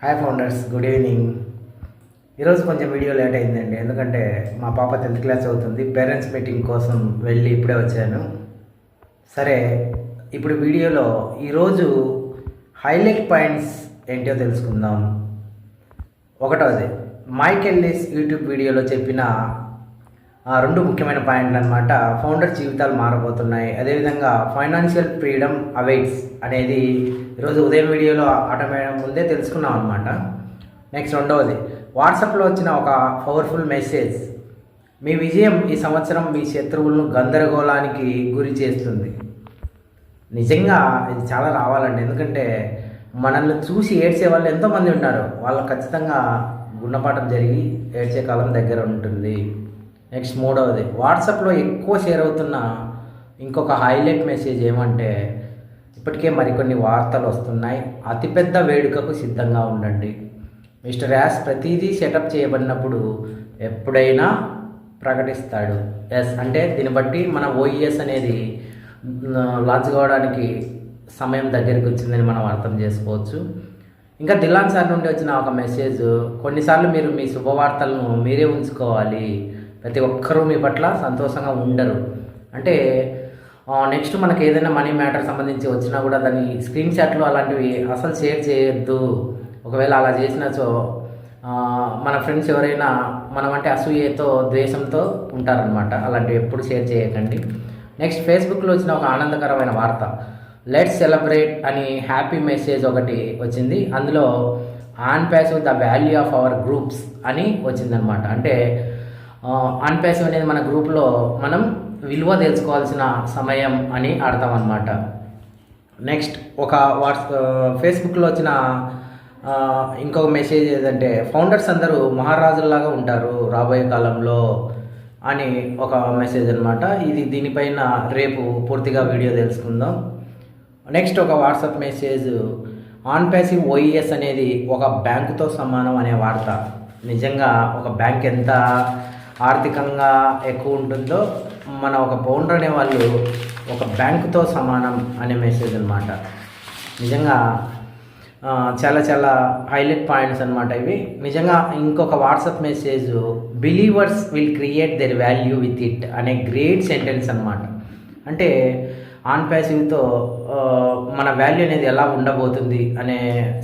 Hi founders good evening ఈరోజు కొంచెం video late అయిందండి. ఎందుకంటే మా పాప టెన్త్ క్లాస్ అవుతుంది పేరెంట్స్ మీటింగ్ కోసం వెళ్ళి ఇప్పుడే వచ్చాను. సరే ఇప్పుడు వీడియోలో ఈరోజు హైలైట్ పాయింట్స్ ఏంటో తెలుసుకుందాం. ఒకటవది మైకెల్లిస్ యూట్యూబ్ వీడియోలో చెప్పిన రెండు ముఖ్యమైన పాయింట్లు అనమాట ఫౌండర్ జీవితాలు మారబోతున్నాయి. అదేవిధంగా ఫైనాన్షియల్ ఫ్రీడమ్ అవైట్స్ అనేది ఈరోజు ఉదయం వీడియోలో ఆటమేయడం ముందే తెలుసుకున్నాం అనమాట నెక్స్ట్ రెండవది వాట్సాప్లో వచ్చిన ఒక పవర్ఫుల్ మెసేజ్. మీ విజయం ఈ సంవత్సరం మీ శత్రువులను గందరగోళానికి గురి చేస్తుంది. నిజంగా ఇది చాలా రావాలండి. ఎందుకంటే మనల్ని చూసి ఏడ్చే వాళ్ళు ఎంతోమంది ఉంటారు వాళ్ళకి ఖచ్చితంగా గుణపాఠం జరిగి ఏడ్చే కాలం దగ్గర ఉంటుంది. నెక్స్ట్ మూడవది. వాట్సాప్లో ఎక్కువ షేర్ అవుతున్న ఇంకొక హైలైట్ మెసేజ్ ఏమంటే ఇప్పటికే మరికొన్ని వార్తలు వస్తున్నాయి. అతిపెద్ద వేడుకకు సిద్ధంగా ఉండండి. మిస్టర్ యాస్ ప్రతిదీ సెటప్ చేయబడినప్పుడు ఎప్పుడైనా ప్రకటిస్తాడు. ఎస్ అంటే దీన్ని బట్టి మన ఓఈఎస్ అనేది లాంచ్ కావడానికి సమయం దగ్గరికి వచ్చిందని మనం అర్థం చేసుకోవచ్చు. ఇంకా దిలాన్ సార్ నుండి వచ్చిన ఒక మెసేజ్ కొన్నిసార్లు మీరు మీ శుభవార్తలను మీరే ఉంచుకోవాలి. ప్రతి ఒక్కరూ మీ పట్ల సంతోషంగా ఉండరు. అంటే నెక్స్ట్ మనకి ఏదైనా మనీ మ్యాటర్ సంబంధించి వచ్చినా కూడా దాని స్క్రీన్ షాట్లు అలాంటివి అసలు షేర్ చేయొద్దు. ఒకవేళ అలా చేసినచో మన ఫ్రెండ్స్ ఎవరైనా మనం అంటే అసూయతో ద్వేషంతో ఉంటారనమాట అలాంటివి ఎప్పుడు షేర్ చేయకండి. నెక్స్ట్ ఫేస్బుక్లో వచ్చిన ఒక ఆనందకరమైన వార్త. లెట్స్ సెలబ్రేట్ అని హ్యాపీ మెసేజ్ ఒకటి వచ్చింది. అందులో on pass the value of our groups అని వచ్చిందనమాట అంటే ఆన్ అనేది మన గ్రూప్లో మనం విలువ తెలుసుకోవాల్సిన సమయం అని అర్థం అనమాట నెక్స్ట్ ఒక వాట్స్ ఫేస్బుక్లో వచ్చిన ఇంకొక మెసేజ్ ఏదంటే ఫౌండర్స్ అందరూ మహారాజుల్లాగా ఉంటారు రాబోయే కాలంలో అని ఒక మెసేజ్ అనమాట ఇది దీనిపైన రేపు పూర్తిగా వీడియో తెలుసుకుందాం. నెక్స్ట్ ఒక WhatsApp message on passive OES అనేది ఒక బ్యాంకుతో సమానం అనే వార్త. నిజంగా ఒక బ్యాంక్ ఎంత ఆర్థికంగా ఎక్కువ ఉంటుందో మన ఒక పౌండర్ అనే వాళ్ళు ఒక బ్యాంకుతో సమానం అనే మెసేజ్ అనమాట నిజంగా చాలా చాలా హైలైట్ పాయింట్స్ అనమాట ఇవి. నిజంగా ఇంకొక WhatsApp message believers will create their value with it అనే గ్రేట్ సెంటెన్స్ అనమాట అంటే ఆన్ ప్యాసివ్తో మన వాల్యూ అనేది ఎలా ఉండబోతుంది అనే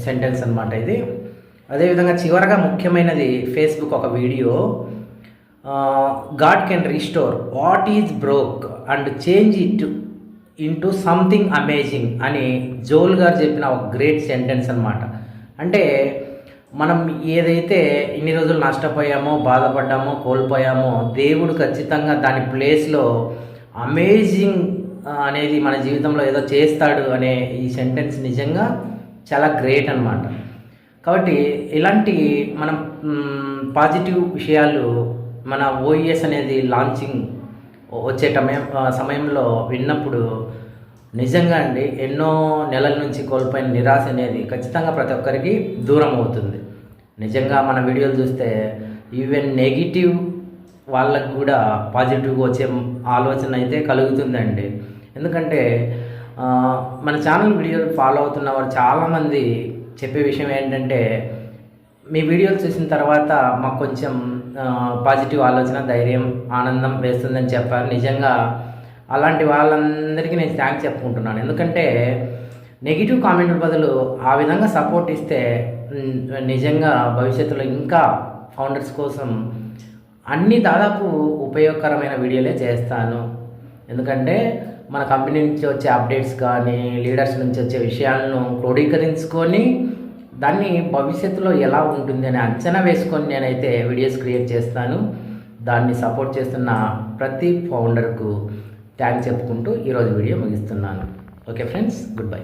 సెంటెన్స్ అనమాట ఇది. అదేవిధంగా చివరగా ముఖ్యమైనది ఫేస్బుక్ ఒక video God can restore what is broke and change it into something amazing అని జోల్ గారు చెప్పిన ఒక గ్రేట్ సెంటెన్స్ అనమాట అంటే మనం ఏదైతే ఇన్ని రోజులు నష్టపోయామో బాధపడ్డామో కోల్పోయామో దేవుడు ఖచ్చితంగా దాని ప్లేస్లో అమేజింగ్ అనేది మన జీవితంలో ఏదో చేస్తాడు అనే ఈ సెంటెన్స్ నిజంగా చాలా గ్రేట్ అనమాట కాబట్టి ఇలాంటి మనం పాజిటివ్ విషయాలు మన ఓఈఎస్ అనేది లాంచింగ్ వచ్చే సమయం సమయంలో విన్నప్పుడు నిజంగా అండి ఎన్నో నెలల నుంచి కోల్పోయిన నిరాశ అనేది ఖచ్చితంగా ప్రతి ఒక్కరికి దూరం అవుతుంది. నిజంగా మన వీడియోలు చూస్తే ఈవెన్ నెగిటివ్ వాళ్ళకు కూడా పాజిటివ్గా వచ్చే ఆలోచన అయితే కలుగుతుందండి. ఎందుకంటే మన ఛానల్ వీడియోలు ఫాలో అవుతున్న వారు చాలామంది చెప్పే విషయం ఏంటంటే మీ వీడియోలు చూసిన తర్వాత మాకు కొంచెం పాజిటివ్ ఆలోచన ధైర్యం ఆనందం వేస్తుందని చెప్పారు. నిజంగా అలాంటి వాళ్ళందరికీ నేను థ్యాంక్స్ చెప్పుకుంటున్నాను. ఎందుకంటే నెగిటివ్ కామెంట్ల బదులు ఆ విధంగా సపోర్ట్ ఇస్తే నిజంగా భవిష్యత్తులో ఇంకా ఫౌండర్స్ కోసం అన్ని దాదాపు ఉపయోగకరమైన వీడియోలే చేస్తాను. ఎందుకంటే మన కంపెనీ నుంచి వచ్చే అప్డేట్స్ కానీ లీడర్స్ నుంచి వచ్చే విషయాలను క్రోడీకరించుకొని దాన్ని భవిష్యత్తులో ఎలా ఉంటుంది అని అంచనా వేసుకొని నేనైతే వీడియోస్ క్రియేట్ చేస్తాను. దాన్ని సపోర్ట్ చేస్తున్న ప్రతి ఫౌండర్కు థ్యాంక్స్ చెప్పుకుంటూ ఈరోజు వీడియో ముగిస్తున్నాను. Okay friends good bye